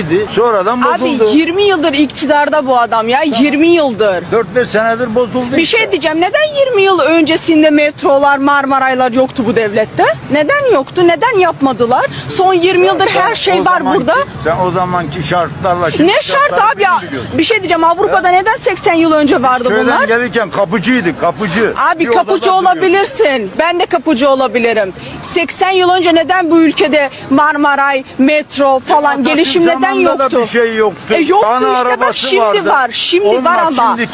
iyiydi. Sonradan Abi bozuldu. 20 yıldır iktidarda bu adam ya 20 yıldır. 4-5 senedir bozuldu. Bir işte. şey diyeceğim. Neden 20 yıl öncesinde metrolar, Marmaraylar yoktu bu devlette? Neden yoktu? Neden yapmadılar? Son 20 yıldır Sen her şey o var zamanki- burada. Sen o zamanki şartlarla şimdi Ne şart şartları abi ya? Bir şey diyeceğim. Avrupa'da neden 80 yıl önce vardı Köyden bunlar? gelirken kapıcıydı kapıcı. Abi Bir kapıcı odada duruyordu. olabilirsin. Ben de kapıcı olabilirim. 80 yıl önce neden bu ülkede Marmaray, metro falan Atatürk gelişim neden yoktu? bir şey yoktu. E yoktu Tane işte bak arabası şimdi vardı. var. Şimdi Olmaz, var ama. şimdi-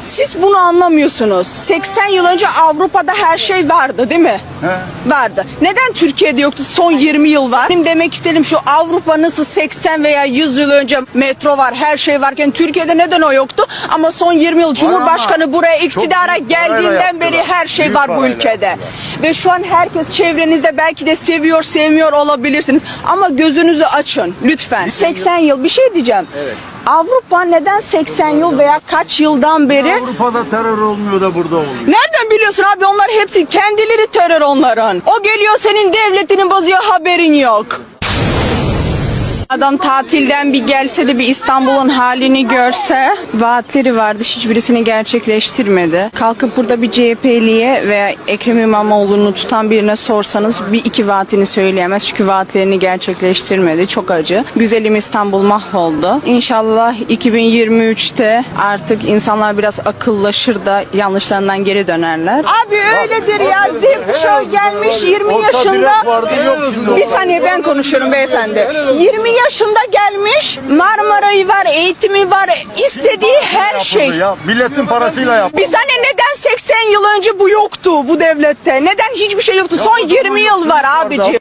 Siz bunu anlamıyorsunuz. 80 yıl önce Avrupa'da her şey vardı değil mi? He. Vardı. Neden Türkiye'de yoktu? Son 20 yıl var. Benim demek istediğim şu Avrupa nasıl 80 veya 100 yıl önce metro var, her şey varken Türkiye'de neden o yoktu? Ama son 20 yıl Cumhurbaşkanı buraya iktidara geldiğinden beri her şey Büyük var bu ülkede. yaptılar. Ve şu an herkes çevrenizde belki de seviyor, sevmiyor olabilirsiniz. Ama gözünüzü açın lütfen. 80 yıl bir şey diyeceğim. Avrupa neden 80 yıl veya kaç yıldan beri Avrupa'da terör olmuyor da burada oluyor. Nereden biliyorsun abi onlar hepsi kendileri terör onların. O geliyor senin devletini bozuyor haberin yok. Adam tatilden bir gelse de bir İstanbul'un halini görse vaatleri vardı hiçbirisini gerçekleştirmedi. Kalkıp burada bir CHP'liye veya Ekrem İmamoğlu'nu tutan birine sorsanız bir iki vaatini söyleyemez çünkü vaatlerini gerçekleştirmedi. Çok acı. Güzelim İstanbul mahvoldu. İnşallah 2023'te artık insanlar biraz akıllaşır da yanlışlarından geri dönerler. Abi öyledir ya. Z kuşağı gelmiş 20 Orta yaşında. blok vardı, yok şimdi. Bir saniye ben konuşuyorum beyefendi. 20 yaşında gelmiş Marmara'yı var, eğitimi var, istediği her şey. Ya. Milletin parasıyla yap. Bir saniye neden 80 yıl önce bu yoktu bu devlette? Neden hiçbir şey yoktu? Son o zaman 20 yıl var abici.